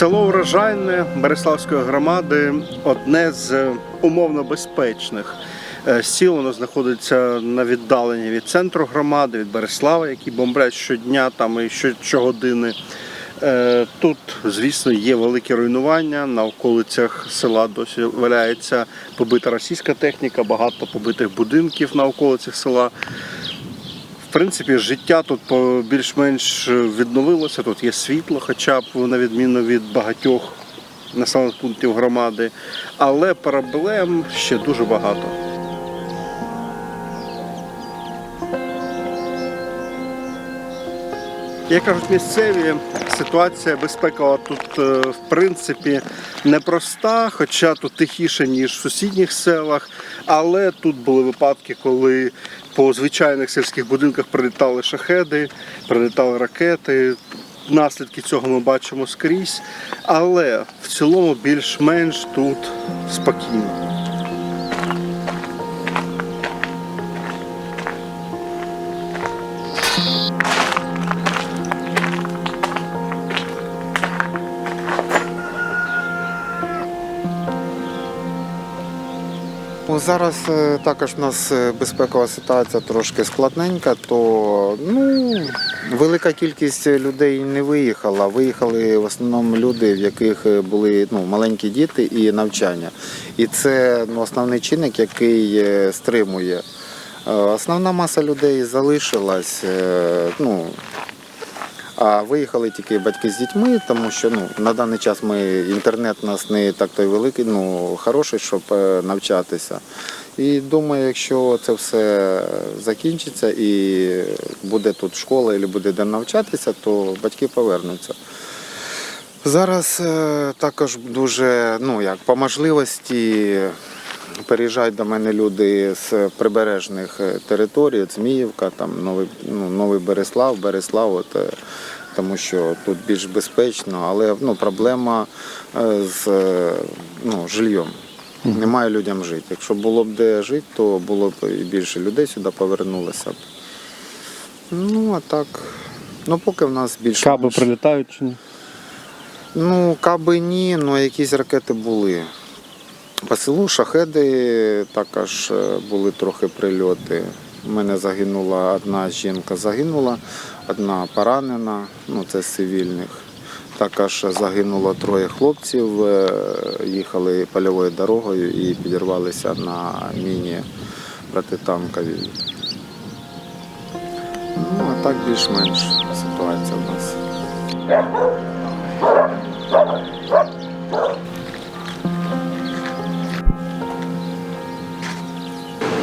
Село Урожайне Береславської громади одне з умовно безпечних е, сіл. Воно знаходиться на віддаленні від центру громади, від Береслава, які бомблять щодня там і щогодини. Е, Тут, звісно, є великі руйнування. На околицях села досі валяється побита російська техніка, багато побитих будинків на околицях села. В принципі, життя тут більш-менш відновилося. Тут є світло, хоча б на відміну від багатьох населених пунктів громади. Але проблем ще дуже багато. Як кажуть місцеві, ситуація безпекова тут е, в принципі непроста, хоча тут тихіше, ніж в сусідніх селах. Але тут були випадки, коли по звичайних сільських будинках прилітали шахеди, прилітали ракети. Наслідки цього ми бачимо скрізь. Але в цілому більш-менш тут спокійно. Ну, Зараз е, також в нас е, безпекова ситуація трошки складненька, то ну, велика кількість людей не виїхала. Виїхали в основному люди, в яких е, були ну, маленькі діти і навчання. І це ну, основний чинник, який стримує. Основна маса людей залишилась. Ну, а виїхали тільки батьки з дітьми, тому що ну, на даний час ми, інтернет у нас не так той великий, ну, хороший, щоб е, навчатися. І думаю, якщо це все закінчиться і буде тут школа або буде де навчатися, то батьки повернуться. Зараз е, також дуже, ну як по можливості переїжджають до мене люди з прибережних е, територій, Зміївка, там Новий, ну, Новий Береслав, Береслав, от, е, тому що тут більш безпечно, але ну, проблема е, з ну, жильйом. Немає людям жити. Якщо було б де жити, то було б і більше людей сюди повернулося б. Ну, а так. Ну, поки в нас більше. Каби прилітають чи ні? Ну, каби ні, але якісь ракети були. По селу шахеди також е, були трохи прильоти. У мене загинула одна жінка загинула, одна поранена, ну це з цивільних. Також загинуло троє хлопців, е, їхали польовою дорогою і підірвалися на міні протитанковій. Ну, а так більш-менш ситуація в нас.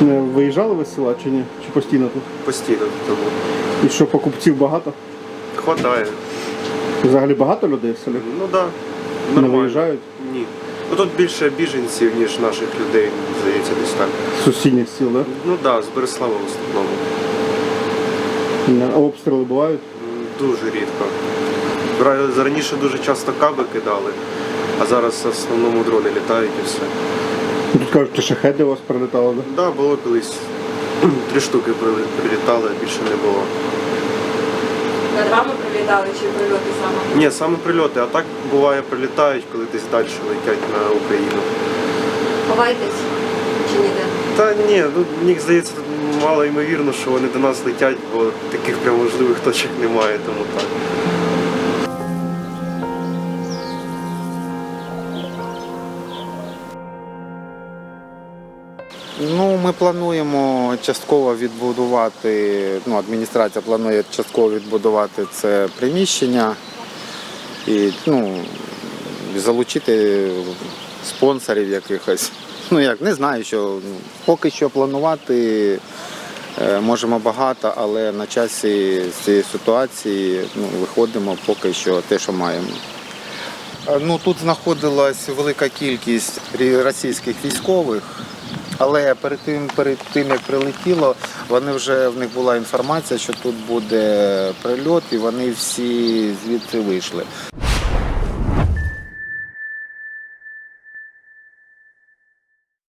Не Виїжджали ви з села чи ні? Чи постійно тут? Постійно тому. І що покупців багато? Хватає. Взагалі багато людей в селі? Ну так. Да, нормально. виїжджають Ні. Ну тут більше біженців, ніж наших людей, здається, десь так. з сусідніх сіл, да? Ну так, да, з Береслава в основному. А обстріли бувають? Дуже рідко. Раніше дуже часто каби кидали, а зараз в основному дрони літають і все. Тут кажуть, що шахеди у вас прилітали. Так, да, було колись. Три штуки прилітали, а більше не було. Над вами прилітали чи прильоти саме? Ні, саме прильоти, а так буває прилітають, коли десь далі летять на Україну. Ховайтесь чи ніде? Та ні, ну мені здається, мало ймовірно, що вони до нас летять, бо таких прям можливих точок немає, тому так. Ну, ми плануємо частково відбудувати. Ну, адміністрація планує частково відбудувати це приміщення і ну, залучити спонсорів якихось. Ну як, не знаю, що ну, поки що планувати е, можемо багато, але на часі з цієї ситуації ну, виходимо поки що те, що маємо. Е, Ну, тут знаходилась велика кількість російських військових, але перед тим, перед тим як прилетіло, вони вже в них була інформація, що тут буде прильот, і вони всі звідти вийшли.